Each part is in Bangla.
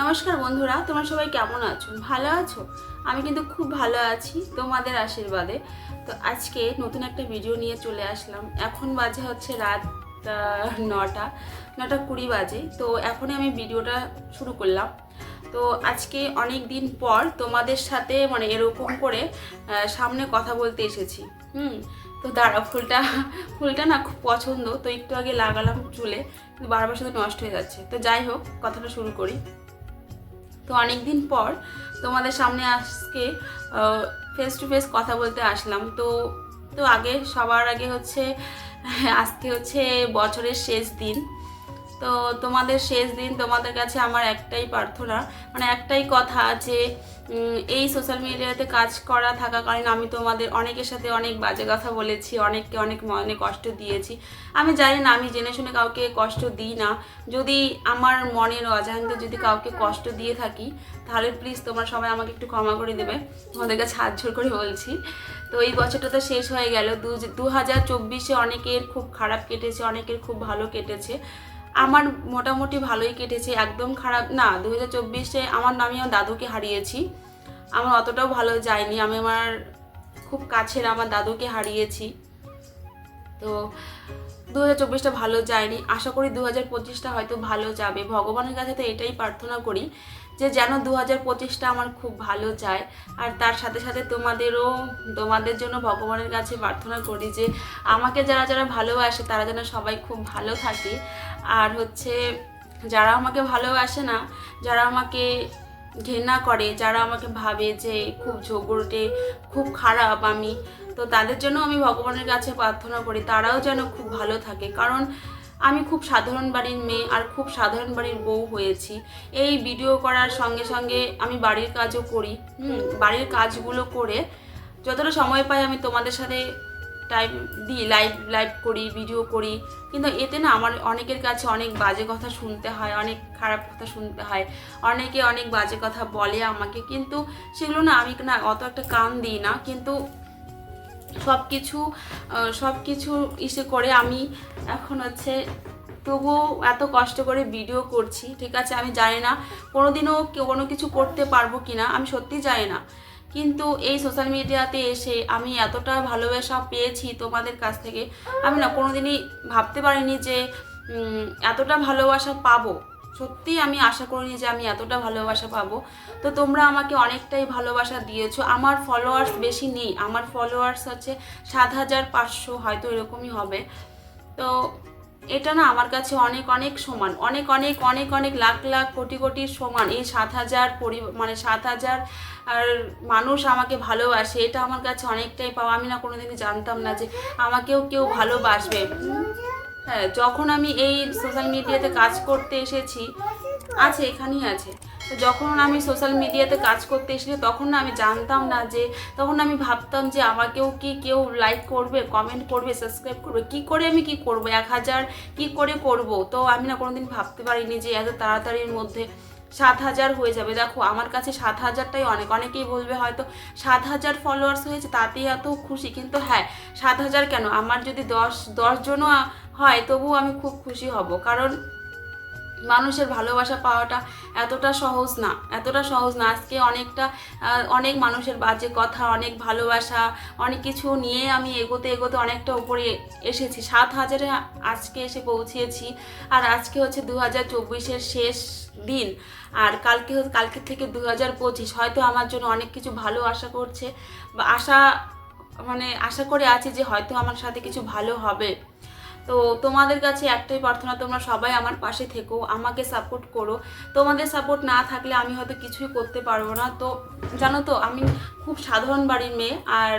নমস্কার বন্ধুরা, তোমরা সবাই কেমন আছো? ভালো আছো? আমি কিন্তু খুব ভালো আছি তোমাদের আশীর্বাদে। তো আজকে নতুন একটা ভিডিও নিয়ে চলে আসলাম। এখন বাজে হচ্ছে রাত নটা নটা কুড়ি বাজে। তো এখনই আমি ভিডিওটা শুরু করলাম। তো আজকে অনেক দিন পর তোমাদের সাথে মানে এরকম করে সামনে কথা বলতে এসেছি। হুম? তো দাঁড়া ফুলটা ফুলটা না খুব পছন্দ। তো একটু আগে লাগালাম চুলে, কিন্তু বারবার শুধু নষ্ট হয়ে যাচ্ছে। তো যাই হোক, কথাটা শুরু করি। তো অনেক দিন পর তোমাদের সামনে আজকে ফেস টু ফেস কথা বলতে আসলাম। তো তো আগে, সবার আগে হচ্ছে, আজকে হচ্ছে বছরের শেষ দিন। তো তোমাদের শেষ দিন তোমাদের কাছে আমার একটাই প্রার্থনা মানে একটাই কথা যে এই সোশ্যাল মিডিয়াতে কাজ করা থাকাকালীন আমি তোমাদের অনেকের সাথে অনেক বাজে কথা বলেছি, অনেককে অনেক মনে কষ্ট দিয়েছি। আমি জানি না, আমি জেনে শুনে কাউকে কষ্ট দিই না। যদি আমার মনের অজান্তে যদি কাউকে কষ্ট দিয়ে থাকি, তাহলে প্লিজ তোমরা সবাই আমাকে একটু ক্ষমা করে দেবে। তোমাদের কাছে হাত জোর করে বলছি। তো এই বছরটা তো শেষ হয়ে গেল। দু দু হাজার চব্বিশে অনেকের খুব খারাপ কেটেছে, অনেকের খুব ভালো কেটেছে। আমার মোটামুটি ভালোই কেটেছে, একদম খারাপ, না দু হাজার চব্বিশে আমার আমি আমার দাদুকে হারিয়েছি। আমার অতটাও ভালো যায়নি, আমি আমার খুব কাছের আমার দাদুকে হারিয়েছি। তো দু হাজার চব্বিশটা ভালো যায়নি, আশা করি দু হাজার পঁচিশটা হয়তো ভালো যাবে। ভগবানের কাছে তো এটাই প্রার্থনা করি যে যেন দু হাজার পঁচিশটা আমার খুব ভালো যায়। আর তার সাথে সাথে তোমাদেরও, তোমাদের জন্য ভগবানের কাছে প্রার্থনা করি যে আমাকে যারা যারা ভালোবাসে তারা যেন সবাই খুব ভালো থাকে। আর হচ্ছে যারা আমাকে ভালোবাসে না, যারা আমাকে ঘৃণা করে, যারা আমাকে ভাবে যে খুব ঝগড়টে, খুব খারাপ আমি, তো তাদের জন্য আমি ভগবানের কাছে প্রার্থনা করি, তারাও যেন খুব ভালো থাকে। কারণ আমি খুব সাধারণ বাড়ির মেয়ে আর খুব সাধারণ বাড়ির বউ হয়েছি। এই ভিডিও করার সঙ্গে সঙ্গে আমি বাড়ির কাজও করি, হুম, বাড়ির কাজগুলো করে যতটা সময় পাই আমি তোমাদের সাথে টাইম দিই লাইভ লাইভ করি ভিডিও করি। কিন্তু এতে না আমার অনেকের কাছে অনেক বাজে কথা শুনতে হয়, অনেক খারাপ কথা শুনতে হয়। অনেকে অনেক বাজে কথা বলে আমাকে, কিন্তু সেগুলো না আমি না অত একটা কান দিই না। কিন্তু সব কিছু সব কিছু ইসে করে আমি এখন হচ্ছে তবুও এত কষ্ট করে ভিডিও করছি, ঠিক আছে? আমি জানি না কোনোদিনও কোনো কিছু করতে পারব কি না আমি সত্যি জানি না। কিন্তু এই সোশ্যাল মিডিয়াতে এসে আমি এতটা ভালোবাসা পেয়েছি তোমাদের কাছ থেকে। আমি না কোনোদিনই ভাবতে পারিনি যে এতটা ভালোবাসা পাবো। সত্যি আমি আশা করিনি যে আমি এতটা ভালোবাসা পাবো। তো তোমরা আমাকে অনেকটাই ভালোবাসা দিয়েছ। আমার ফলোয়ার্স বেশি নেই। আমার ফলোয়ার্স হচ্ছে সাত হাজার পাঁচশো হয়তো এরকমই হবে। তো এটা না আমার কাছে অনেক অনেক সমান। অনেক অনেক অনেক অনেক লাখ লাখ কোটি কোটির সমান। এই সাত হাজার পরি মানে সাত হাজার আর মানুষ আমাকে ভালোবাসে, এটা আমার কাছে অনেকটাই পাওয়া। আমি না কোনো দিনই জানতাম না যে আমাকেও কেউ ভালোবাসবে। হ্যাঁ যখন আমি এই সোশ্যাল মিডিয়াতে কাজ করতে এসেছি, আছে, এখানেই আছে। তো যখন আমি সোশ্যাল মিডিয়াতে কাজ করতে এসেছি, তখন না আমি জানতাম না যে, তখন আমি ভাবতাম যে আমাকেও কি কেউ লাইক করবে কমেন্ট করবে সাবস্ক্রাইব করবে, কি করে আমি কি করব? এক হাজার কী করে করব? তো আমি না কোনোদিন ভাবতে পারিনি যে এত তাড়াতাড়ির মধ্যে সাত হাজার হয়ে যাবে। দেখো, আমার কাছে সাত হাজারটাই অনেক, অনেকেই বলবে হয়তো সাত হাজার ফলোয়ার্স হয়েছে, তাতেই এত খুশি। কিন্তু হ্যাঁ সাত হাজার কেন? আমার যদি দশ দশজনও হয়, তবুও আমি খুব খুশি হব। কারণ মানুষের ভালোবাসা পাওয়াটা এতটা সহজ না, এতটা সহজ না। আজকে অনেকটা অনেক মানুষের বাজে কথা, অনেক ভালোবাসা, অনেক কিছু নিয়ে আমি এগোতে এগোতে অনেকটা উপরে এসেছি। সাত হাজারে আজকে এসে পৌঁছিয়েছি আর আজকে হচ্ছে দু হাজার চব্বিশের শেষ দিন, আর কালকে কালকে থেকে দু হাজার পঁচিশ। হয়তো আমার জন্য অনেক কিছু ভালো আশা করছে, বা আশা মানে আশা করে আছি যে হয়তো আমার সাথে কিছু ভালো হবে। তো তোমাদের কাছে একটাই প্রার্থনা, তোমরা সবাই আমার পাশে থেকো, আমাকে সাপোর্ট করো। তোমাদের সাপোর্ট না থাকলে আমি হয়তো কিছুই করতে পারব না। তো জানো তো, আমি খুব সাধারণ বাড়ির মেয়ে আর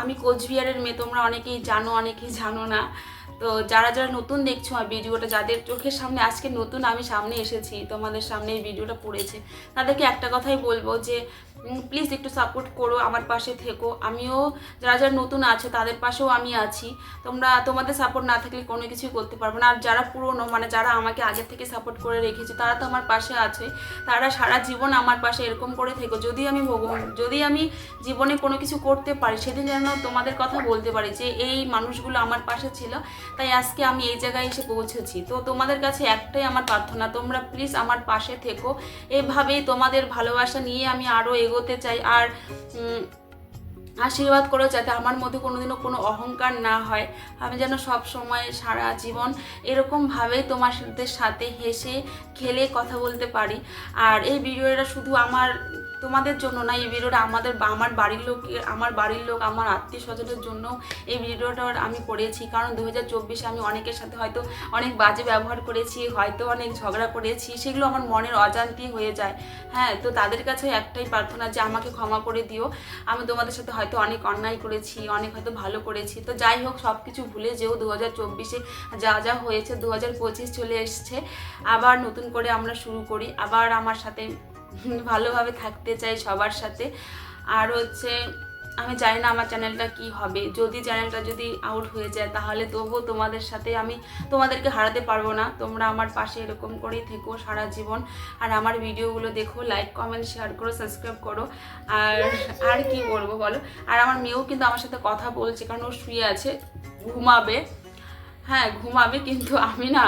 আমি কোচবিহারের মেয়ে, তোমরা অনেকেই জানো অনেকেই জানো না। তো যারা যারা নতুন দেখছ আমার ভিডিওটা, যাদের চোখের সামনে আজকে নতুন আমি সামনে এসেছি, তোমাদের সামনে এই ভিডিওটা পড়েছে, তাদেরকে একটা কথাই বলব যে প্লিজ একটু সাপোর্ট করো, আমার পাশে থেকো। আমিও যারা যারা নতুন আছে, তাদের পাশেও আমি আছি। তোমরা, তোমাদের সাপোর্ট না থাকলে কোনো কিছুই করতে পারব না। আর যারা পুরনো মানে যারা আমাকে আগে থেকে সাপোর্ট করে রেখেছে, তারা তো আমার পাশে আছে। তারা সারা জীবন আমার পাশে এরকম করে থেকো। যদি আমি যদি আমি জীবনে কোনো কিছু করতে পারি, সেদিন যেন তোমাদের কথা বলতে পারি যে এই মানুষগুলো আমার পাশে ছিল, তাই আজকে আমি এই জায়গায় এসে পৌঁছেছি। তো তোমাদের কাছে একটাই আমার প্রার্থনা, তোমরা প্লিজ আমার পাশে থেকো। এভাবেই তোমাদের ভালোবাসা নিয়ে আমি আরও এগোতে চাই আর আশীর্বাদ করো যাতে আমার মধ্যে কোনোদিনও কোনো অহংকার না হয়। আমি যেন সব সময় সারা জীবন এরকমভাবেই তোমাদের সাথে হেসে, খেলে কথা বলতে পারি। আর এই ভিডিওটা শুধু আমার তোমাদের জন্য না এই ভিডিওটা আমাদের আমার বাড়ির লোক, আমার বাড়ির লোক, আমার আত্মীয় স্বজনের জন্য এই ভিডিওটা আমি করেছি। কারণ দু হাজার চব্বিশে আমি অনেকের সাথে হয়তো অনেক বাজে ব্যবহার করেছি, হয়তো অনেক ঝগড়া করেছি, সেগুলো আমার মনের অজান্তি হয়ে যায়। হ্যাঁ তো তাদের কাছে একটাই প্রার্থনা যে আমাকে ক্ষমা করে দিও। আমি তোমাদের সাথে হয়তো অনেক অন্যায় করেছি, অনেক হয়তো ভালো করেছি। তো যাই হোক সব কিছু ভুলে যেও দু হাজার চব্বিশে যা যা হয়েছে দু হাজার পঁচিশ চলে এসছে। আবার নতুন করে আমরা শুরু করি। আবার আমার সাথে ভালোভাবে থাকতে চাই সবার সাথে। আর হচ্ছে, আমি জানি না আমার চ্যানেলটা কি হবে। যদি চ্যানেলটা যদি আউট হয়ে যায়, তাহলে তবুও তোমাদের সাথে আমি তোমাদেরকে হারাতে পারব না। তোমরা আমার পাশে এরকম করেই থেকো সারা জীবন। আর আমার ভিডিওগুলো দেখো লাইক কমেন্ট শেয়ার করো সাবস্ক্রাইব করো। আর আর কি বলব বলো? আর আমার মেয়েও কিন্তু আমার সাথে কথা বলছে, কারণ ও শুয়ে আছে, ঘুমাবে। হ্যাঁ ঘুমাবে কিন্তু আমি না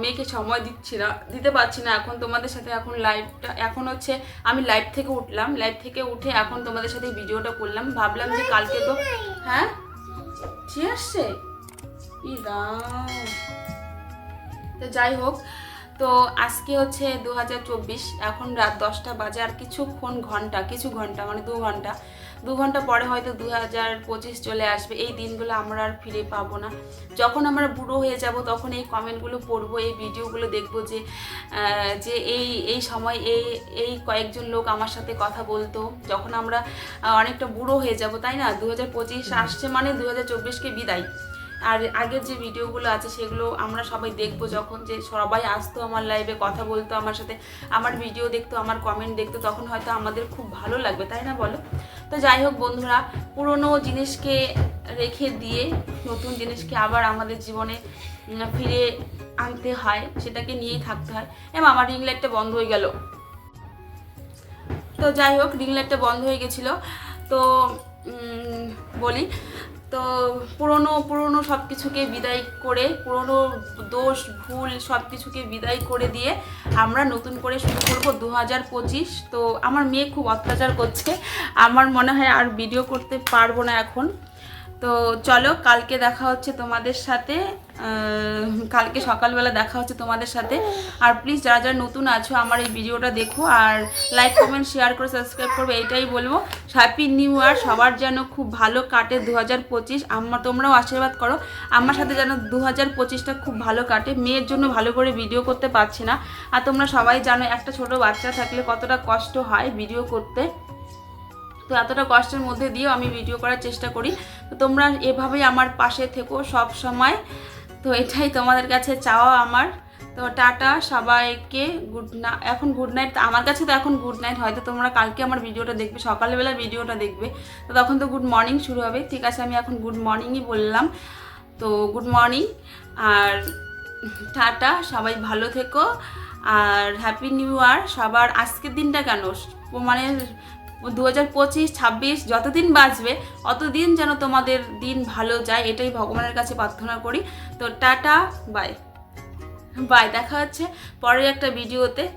মেয়েকে সময় দিচ্ছি না, দিতে পারছি না। এখন তোমাদের সাথে এখন লাইভটা এখন হচ্ছে আমি লাইভ থেকে উঠলাম। লাইভ থেকে উঠে এখন তোমাদের সাথে ভিডিওটা করলাম। ভাবলাম যে কালকে তো হ্যাঁ? ঠিক আসছে? ই। তো যাই হোক তো আজকে হচ্ছে দু হাজার চব্বিশ, এখন রাত দশটা বাজে, আর কিছুক্ষণ ঘণ্টা, কিছু ঘণ্টা মানে দু ঘণ্টা। দু ঘণ্টা পরে হয়তো দু হাজার পঁচিশ চলে আসবে, এই দিনগুলো আমরা আর ফিরে পাবো না। যখন আমরা বুড়ো হয়ে যাব, তখন এই কমেন্টগুলো পড়ব, এই ভিডিওগুলো দেখব যে যে এই এই সময় এই এই কয়েকজন লোক আমার সাথে কথা বলতো। যখন আমরা অনেকটা বুড়ো হয়ে যাব, তাই না? দু হাজার পঁচিশ আসছে মানে দু হাজার চব্বিশকে বিদায়। আর আগের যে ভিডিওগুলো আছে সেগুলো আমরা সবাই দেখব যখন যে সবাই আসতো আমার লাইভে কথা বলতো আমার সাথে, আমার ভিডিও দেখতো, আমার কমেন্ট দেখতো, তখন হয়তো আমাদের খুব ভালো লাগবে, তাই না বলো? তো যাই হোক বন্ধুরা, পুরনো জিনিসকে রেখে দিয়ে নতুন জিনিসকে আবার আমাদের জীবনে ফিরে আনতে হয়, সেটাকে নিয়েই থাকতে হয়। এম আমার রিং লাইটটা বন্ধ হয়ে গেল। তো যাই হোক রিং লাইটটা বন্ধ হয়ে গেছিল। তো বলি তো পুরনো পুরনো সব কিছুকে বিদায় করে, পুরনো দোষ, ভুল সব কিছুকে বিদায় করে দিয়ে আমরা নতুন করে শুরু করব দু হাজার পঁচিশ। তো আমার মেয়ে খুব অত্যাচার করছে। আমার মনে হয় আর ভিডিও করতে পারব না এখন। তো চলো, কালকে দেখা হচ্ছে তোমাদের সাথে। কালকে সকালবেলা দেখা হচ্ছে তোমাদের সাথে। আর প্লিজ যারা যারা নতুন আছো, আমার এই ভিডিওটা দেখো আর লাইক কমেন্ট শেয়ার করে সাবস্ক্রাইব করবে এটাই বলব। হ্যাপি নিউ ইয়ার সবার যেন খুব ভালো কাটে দু হাজার পঁচিশ। আমার তোমরাও আশীর্বাদ করো। আমার সাথে যেন দু হাজার পঁচিশটা খুব ভালো কাটে। মেয়ের জন্য ভালো করে ভিডিও করতে পারছি না। আর তোমরা সবাই জানো, একটা ছোট বাচ্চা থাকলে কতটা কষ্ট হয় ভিডিও করতে। তো এতটা কষ্টের মধ্যে দিয়েও আমি ভিডিও করার চেষ্টা করি। তো তোমরা এভাবেই আমার পাশে থেকো সব সময়। তো এটাই তোমাদের কাছে চাওয়া আমার। তো টাটা সবাইকে গুড না এখন গুড নাইট আমার কাছে তো এখন গুড নাইট হয়তো তোমরা কালকে আমার ভিডিওটা দেখবে, সকালবেলা ভিডিওটা দেখবে। তো তখন তো গুড মর্নিং শুরু হবে, ঠিক আছে, আমি এখন গুড মর্নিংই বললাম। তো গুড মর্নিং আর টাটা, সবাই ভালো থেকো। আর হ্যাপি নিউ ইয়ার সবার আজকের দিনটা কেন? মানে দু হাজার পঁচিশ, ছাব্বিশ, যতদিন বাঁচবে, অতদিন যেন তোমাদের দিন ভালো যায়, এটাই ভগবানের কাছে প্রার্থনা করি। তো টাটা বাই বাই দেখা হচ্ছে পরের একটা ভিডিওতে।